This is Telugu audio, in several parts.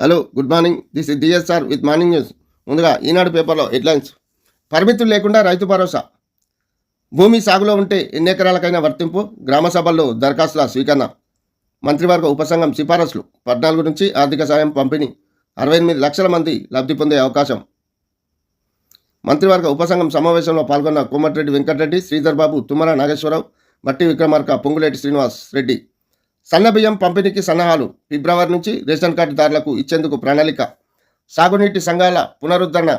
Hello good morning this is DSR with morning news ముందుగా ఈనాడు పేపర్లో హెడ్లైన్స్. పరిమితులు లేకుండా రైతు భరోసా. భూమి సాగులో ఉంటే ఎన్ని ఎకరాలకైనా వర్తింపు గ్రామ సభల్లో దరఖాస్తుల స్వీకరణ. మంత్రివర్గ ఉపసంఘం సిఫారసులు. పద్నాలుగు నుంచి ఆర్థిక సాయం పంపిణీ. అరవై ఎనిమిది లక్షల మంది లబ్ధి పొందే అవకాశం. మంత్రివర్గ ఉపసంఘం సమావేశంలో పాల్గొన్న కోమటిరెడ్డి వెంకటరెడ్డి శ్రీధర్ బాబు తుమ్మల నాగేశ్వరరావు బట్టి విక్రమార్క పొంగులేటి శ్రీనివాస్ రెడ్డి. సన్నబియ్యం పంపిణీకి సన్నాహాలు. ఫిబ్రవరి నుంచి రేషన్ కార్డుదారులకు ఇచ్చేందుకు ప్రణాళిక. సాగునీటి సంఘాల పునరుద్ధరణ.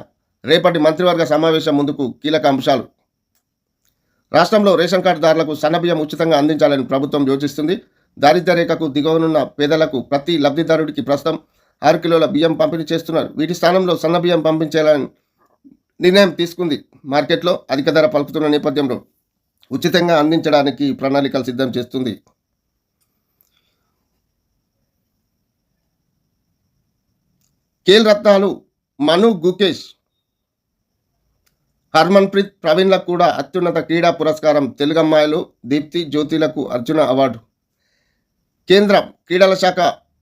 రేపటి మంత్రివర్గ సమావేశం ముందుకు కీలక అంశాలు. రాష్ట్రంలో రేషన్ కార్డుదారులకు సన్నబియ్యం ఉచితంగా అందించాలని ప్రభుత్వం యోచిస్తుంది. దారిద్ర్య రేఖకు దిగువనున్న పేదలకు ప్రతి లబ్ధిదారుడికి ప్రస్తుతం ఆరు కిలోల బియ్యం పంపిణీ చేస్తున్నారు. వీటి స్థానంలో సన్న బియ్యం పంపించాలని నిర్ణయం తీసుకుంది. మార్కెట్లో అధిక ధర పలుకుతున్న నేపథ్యంలో ఉచితంగా అందించడానికి ప్రణాళికలు సిద్ధం చేస్తుంది. కేల్ రత్నాలు మను గుకేష్ హర్మన్ప్రీత్ ప్రవీణ్లకు కూడా అత్యున్నత క్రీడా పురస్కారం తెలుగమ్మాయిలు దీప్తి జ్యోతిలకు అర్జున అవార్డు. కేంద్ర క్రీడల శాఖ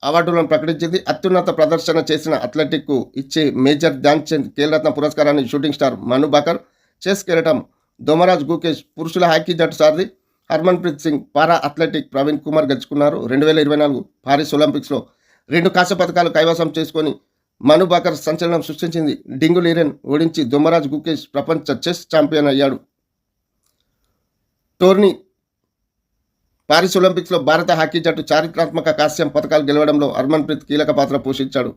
అవార్డులను ప్రకటించింది. అత్యున్నత ప్రదర్శన చేసిన అథ్లెటిక్కు ఇచ్చే మేజర్ ధ్యాన్ చంద్ పురస్కారాన్ని shooting star Manu Bhaker chess కెరటం దోమరాజ్ గుకేష్ పురుషుల హాకీ జట్టు సారథి హర్మన్ప్రీత్ సింగ్ పారా అథ్లెటిక్ ప్రవీణ్ కుమార్ గెలుచుకున్నారు. రెండు వేల ఇరవై నాలుగు పారిస్ ఒలింపిక్స్లో రెండు కాస్య పథకాలు కైవసం చేసుకొని మను బాకర్ సంచలనం సృష్టించింది. డింగు లీరెన్ ఓడించి దుమ్మరాజ్ గుకేష్ ప్రపంచ చెస్ ఛాంపియన్ అయ్యాడు. టోర్నీ పారిస్ ఒలింపిక్స్లో భారత హాకీ జట్టు చారిత్రాత్మక కాస్యం పథకాలు గెలవడంలో హర్మన్ప్రీత్ కీలక పాత్ర పోషించాడు.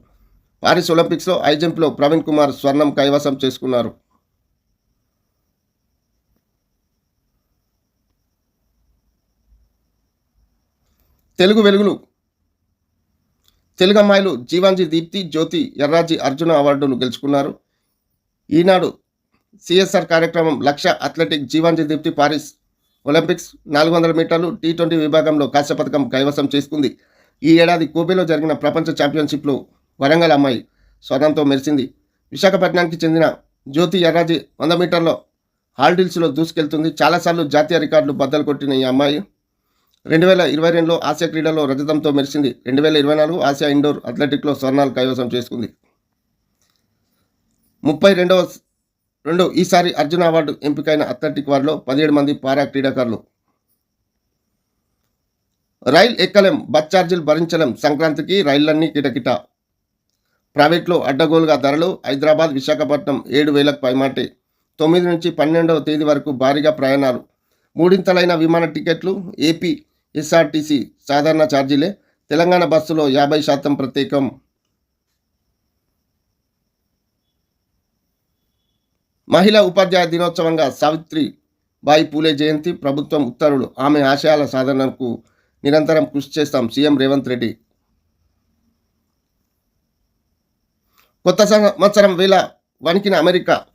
పారిస్ ఒలింపిక్స్లో హైజంప్లో ప్రవీణ్ కుమార్ స్వర్ణం కైవసం చేసుకున్నారు. తెలుగు వెలుగులు తెలుగు అమ్మాయిలు జీవాంజీ దీప్తి జ్యోతి ఎర్రాజీ అర్జున అవార్డును గెలుచుకున్నారు. ఈనాడు సిఎస్ఆర్ కార్యక్రమం లక్ష athletic Jeevanji Deepti Paris Olympics నాలుగు వందల మీటర్లు టీ ట్వంటీ విభాగంలో కాంస్య పథకం కైవసం చేసుకుంది. ఈ ఏడాది కోబేలో జరిగిన ప్రపంచ ఛాంపియన్షిప్లో వరంగల్ అమ్మాయి స్వర్ణంతో మెరిసింది. విశాఖపట్నానికి చెందిన జ్యోతి ఎర్రాజీ వంద మీటర్లో హాల్డిల్స్లో దూసుకెళ్తుంది. చాలాసార్లు జాతీయ రికార్డులు బద్దలు కొట్టిన ఈ అమ్మాయి రెండు వేల ఇరవై రెండులో ఆసియా క్రీడల్లో రజతంతో మెరిసింది. రెండు వేల ఇరవై నాలుగు ఆసియా ఇండోర్ అథ్లెటిక్లో స్వర్ణాలు కైవసం చేసుకుంది. ముప్పై రెండవ రెండు ఈసారి అర్జున అవార్డు ఎంపికైన అథ్లెటిక్ వారిలో పదిహేడు మంది పారా క్రీడాకారులు. రైల్ ఎక్కలేం బస్ ఛార్జీలు భరించలేం సంక్రాంతికి రైళ్ళన్నీ కిటకిట. ప్రైవేట్లో అడ్డగోలుగా ధరలు హైదరాబాద్ విశాఖపట్నం ఏడు వేలకు పైమాటే. తొమ్మిది నుంచి పన్నెండవ తేదీ వరకు భారీగా ప్రయాణాలు. మూడింతలైన విమాన టికెట్లు ఏపీ ఎస్ఆర్టీసీ సాధారణ ఛార్జీలే. తెలంగాణ బస్సులో యాభై శాతం ప్రత్యేకం. మహిళా ఉపాధ్యాయ దినోత్సవంగా సావిత్రి బాయి పూలే జయంతి ప్రభుత్వం ఉత్తర్వులు. ఆమె ఆశయాల సాధనకు నిరంతరం కృషి చేస్తాం సీఎం రేవంత్ రెడ్డి. కొత్త సంవత్సరం వేళ వణికిన అమెరికా.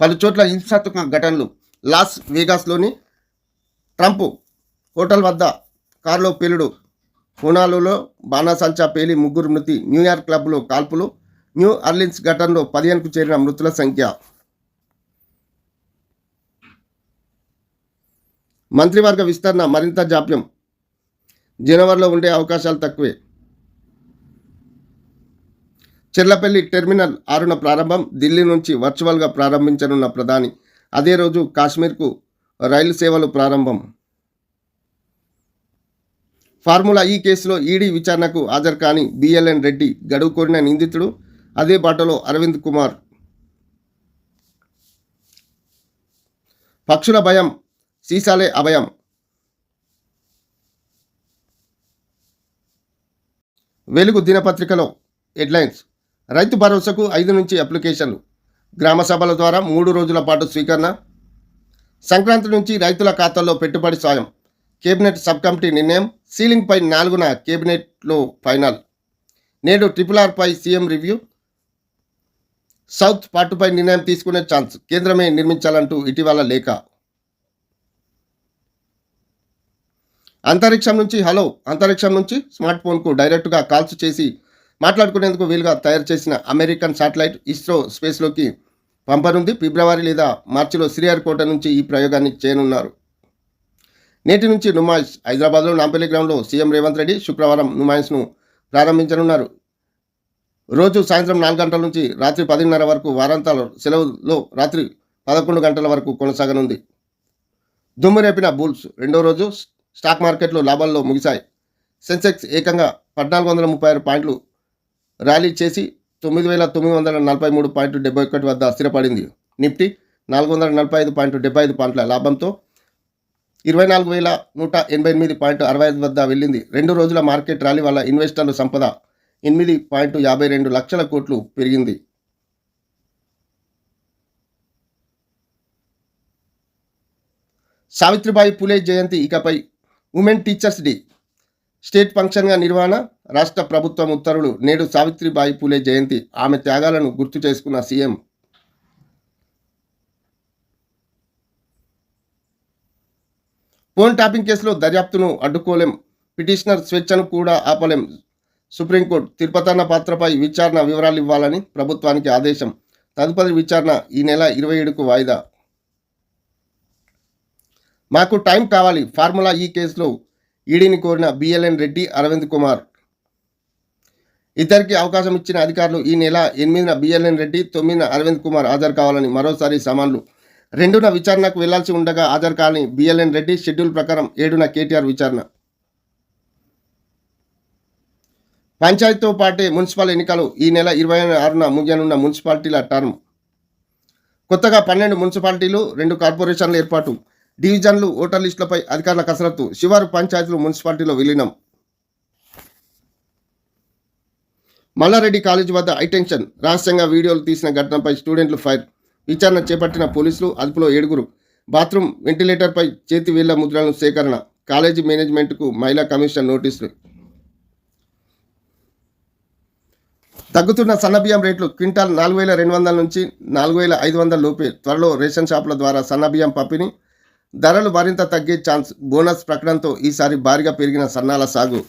పలుచోట్ల హింసాత్మక ఘటనలు. లాస్ వేగాస్లోని ట్రంప్ హోటల్ వద్ద కారులో పేలుడు. పూనాలులో బాణాసంచా పేలి ముగ్గురు మృతి. న్యూయార్క్ క్లబ్లో కాల్పులు. న్యూ అర్లిన్స్ ఘటనలో పదిహేనుకు చేరిన మృతుల సంఖ్య. మంత్రివర్గ విస్తరణ మరింత జాప్యం. జనవరిలో ఉండే అవకాశాలు తక్కువే. చెర్లపల్లి టెర్మినల్ ఆరున ప్రారంభం. ఢిల్లీ నుంచి వర్చువల్గా ప్రారంభించనున్న ప్రధాని. అదే రోజు కాశ్మీర్కు రైలు సేవలు ప్రారంభం. ఫార్ములా ఈ కేసులో ఈడీ విచారణకు హాజరు కాని బిఎల్ఎన్ రెడ్డి గడువు కోరిన నిందితుడు. అదే బాటలో అరవింద్ కుమార్. పక్షుల భయం సీసాలే అభయం. వెలుగు దినపత్రికలో హెడ్లైన్స్. రైతు భరోసాకు ఐదు నుంచి అప్లికేషన్లు. గ్రామ సభల ద్వారా మూడు రోజుల పాటు స్వీకరణ. సంక్రాంతి నుంచి రైతుల ఖాతాల్లో పెట్టుబడి సాయం. కేబినెట్ సబ్ కమిటీ నిర్ణయం సీలింగ్పై నాలుగున కేబినెట్లో ఫైనల్. నేడు ట్రిపుల్ ఆర్పై సీఎం రివ్యూ. సౌత్ పార్టుపై నిర్ణయం తీసుకునే ఛాన్స్ కేంద్రమే నిర్మించాలంటూ ఇటీవల లేఖ. అంతరిక్షం నుంచి హలో అంతరిక్షం నుంచి స్మార్ట్ ఫోన్కు డైరెక్ట్గా కాల్స్ చేసి మాట్లాడుకునేందుకు వీలుగా తయారు చేసిన అమెరికన్ శాటిలైట్ ఇస్రో స్పేస్లోకి పంపనుంది. ఫిబ్రవరి లేదా మార్చిలో శ్రీహరికోట నుంచి ఈ ప్రయోగాన్ని చేయనున్నారు. నేటి నుంచి నుమాయిష్ హైదరాబాద్లో నాంపల్లి గ్రామంలో సీఎం రేవంత్ రెడ్డి శుక్రవారం నుమాయిష్ను ప్రారంభించనున్నారు. రోజు సాయంత్రం నాలుగు గంటల నుంచి రాత్రి పదిన్నర వరకు వారాంతాల సెలవులో రాత్రి పదకొండు గంటల వరకు కొనసాగనుంది. దుమ్ము రేపిన బుల్స్ రెండో రోజు స్టాక్ మార్కెట్లో లాభాల్లో ముగిశాయి. సెన్సెక్స్ ఏకంగా పద్నాలుగు వందల ముప్పై ఆరు పాయింట్లు ర్యాలీ చేసి తొమ్మిది వేల తొమ్మిది వందల నలభై మూడు పాయింట్ డెబ్బై ఒకటి వద్ద స్థిరపడింది. నిఫ్టీ నాలుగు వందల నలభై ఐదు పాయింట్ డెబ్బై ఐదు పాయింట్ల లాభంతో ఇరవై నాలుగు వేల నూట ఎనభై ఎనిమిది పాయింట్ అరవై ఐదు వద్ద వెళ్ళింది. రెండు రోజుల మార్కెట్ ర్యాలీ వల్ల ఇన్వెస్టర్ల సంపద ఎనిమిది పాయింట్ యాభై రెండు లక్షల కోట్లు పెరిగింది. సావిత్రిబాయి పూలే జయంతి ఇకపై ఉమెన్ టీచర్స్ డే. స్టేట్ ఫంక్షన్గా నిర్వహణ రాష్ట్ర ప్రభుత్వం ఉత్తర్వులు నేడు సావిత్రిబాయి పూలే జయంతి. ఆమె త్యాగాలను గుర్తు చేసుకున్న సీఎం ఫోన్ ట్యాపింగ్ కేసులో దర్యాప్తును అడ్డుకోలేం. పిటిషనర్ స్వేచ్ఛను కూడా ఆపలేం. సుప్రీంకోర్టు తిరుపతన్న పాత్రపై విచారణ వివరాలు ఇవ్వాలని ప్రభుత్వానికి ఆదేశం. తదుపరి విచారణ ఈ నెల ఇరవై ఏడుకు వాయిదా. మాకు టైం కావాలి. ఫార్ములా ఈ కేసులో ఈడీని కోరిన బిఎల్ఎన్ రెడ్డి అరవింద్ కుమార్. ఇద్దరికి అవకాశం ఇచ్చిన అధికారులు ఈ నెల ఎనిమిదిన బిఎల్ఎన్ రెడ్డి తొమ్మిదిన అరవింద్ కుమార్ హాజరు కావాలని మరోసారి సమన్లు రెండున విచారణకు వెళ్ళాల్సి ఉండగా హాజరు కాని బిఎల్ఎన్ రెడ్డి షెడ్యూల్ ప్రకారం ఏడున కేటీఆర్ విచారణ. పంచాయతీతో పాటే మున్సిపల్ ఎన్నికలు ఈ నెల ఇరవై ఆరున ముగియనున్న మున్సిపాలిటీల టర్మ్. కొత్తగా పన్నెండు మున్సిపాలిటీలు రెండు కార్పొరేషన్ల ఏర్పాటు. డివిజన్లు ఓటర్ లిస్టులపై అధికారుల కసరత్తు. శివారు పంచాయతీలు మున్సిపాలిటీలో విలీనం. మల్లారెడ్డి కాలేజీ వద్ద హైటెన్షన్ రహస్యంగా వీడియోలు తీసిన ఘటనపై స్టూడెంట్లు ఫైర్. విచారణ చేపట్టిన పోలీసులు అదుపులో ఏడుగురు. బాత్రూమ్ వెంటిలేటర్పై చేతి వేళ్ళ ముద్రలను సేకరణ కాలేజీ మేనేజ్మెంట్కు మహిళా కమిషన్ నోటీసులు. తగ్గుతున్న సన్నబియ్యం రేట్లు క్వింటాల్ నాలుగు వేల రెండు వందల నుంచి నాలుగు వేల ఐదు వందల లోపే త్వరలో రేషన్ షాపుల ద్వారా సన్నబియ్యం పంపిణీ. ధరలు మరింత తగ్గే ఛాన్స్ బోనస్ ప్రకటనతో ఈసారి భారీగా పెరిగిన సన్నాల సాగు.